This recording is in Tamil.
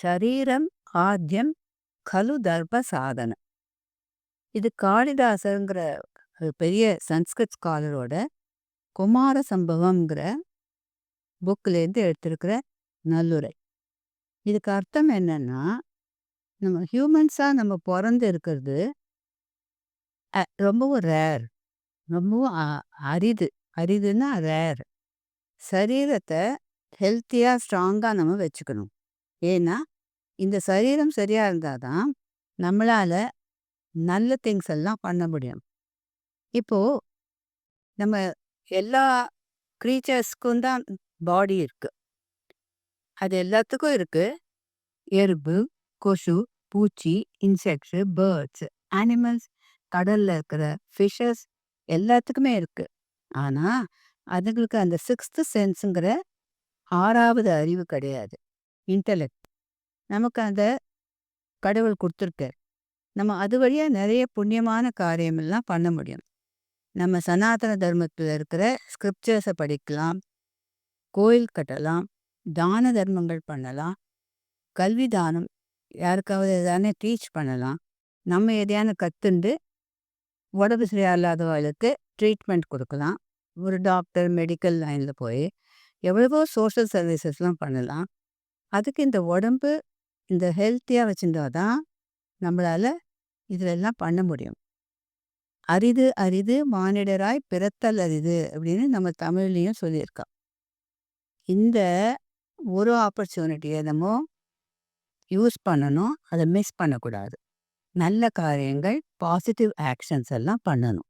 சரீரம் ஆத்யம் கலு தர்ப சாதன இது காளிதாசருங்கிற பெரிய சன்ஸ்கிருத் ஸ்காலரோட குமார சம்பவம்ங்கிற புக்கிலேருந்து எடுத்திருக்கிற நல்லுரை. இதுக்கு அர்த்தம் என்னன்னா நம்ம ஹியூமன்ஸாக நம்ம பிறந்து இருக்கிறது ரொம்பவும் ரேர் ரொம்பவும் அ- அரிது அரிதுன்னா ரேர். சரீரத்தை ஹெல்த்தியாக ஸ்ட்ராங்காக நம்ம வச்சுக்கணும். ஏன்னா இந்த சரீரம் சரியாக இருந்தால் தான் நம்மளால் நல்ல திங்ஸ் எல்லாம் பண்ண முடியும். இப்போது நம்ம எல்லா க்ரீச்சர்ஸ்க்கும் தான் பாடி இருக்குது அது எல்லாத்துக்கும் இருக்குது எறும்பு கொசு பூச்சி இன்செக்ட்ஸு பேர்ட்ஸ் அனிமல்ஸ் கடலில் இருக்கிற ஃபிஷஸ் எல்லாத்துக்குமே இருக்குது ஆனால் அதுங்களுக்கு அந்த சிக்ஸ்த்து சென்ஸுங்கிற ஆறாவது அறிவு கிடையாது. இன்டலெக்ட் நமக்கு அந்த கடவுள் கொடுத்துருக்கார். நம்ம அது வழியாக நிறைய புண்ணியமான காரியமெல்லாம் பண்ண முடியும். நம்ம சனாதன தர்மத்தில் இருக்கிற ஸ்கிரிப்சர்ஸை படிக்கலாம். கோயில் கட்டலாம். தான தர்மங்கள் பண்ணலாம். கல்வி தானம் யாருக்காவது எதானே டீச் பண்ணலாம். நம்ம எதையான கற்றுண்டு உடம்பு சரியில்லாதவர்களுக்கு ட்ரீட்மெண்ட் கொடுக்கலாம். ஒரு டாக்டர் மெடிக்கல் லைனில் போய் எவ்வளவோ சோஷியல் சர்வீசஸ்லாம் பண்ணலாம். அதுக்கு இந்த உடம்பு இந்த ஹெல்த்தியாக வச்சுருந்தா தான் நம்மளால் இதிலெல்லாம் பண்ண முடியும். அரிது அரிது மானிடராய் பிறத்தல் அரிது அப்படின்னு நம்ம தமிழ்லேயும் சொல்லியிருக்கோம் இந்த ஒரு ஆப்பர்ச்சுனிட்டியை நம்ம யூஸ் பண்ணணும் அதை மிஸ் பண்ணக்கூடாது. நல்ல காரியங்கள் பாசிட்டிவ் ஆக்ஷன்ஸ் எல்லாம் பண்ணணும்.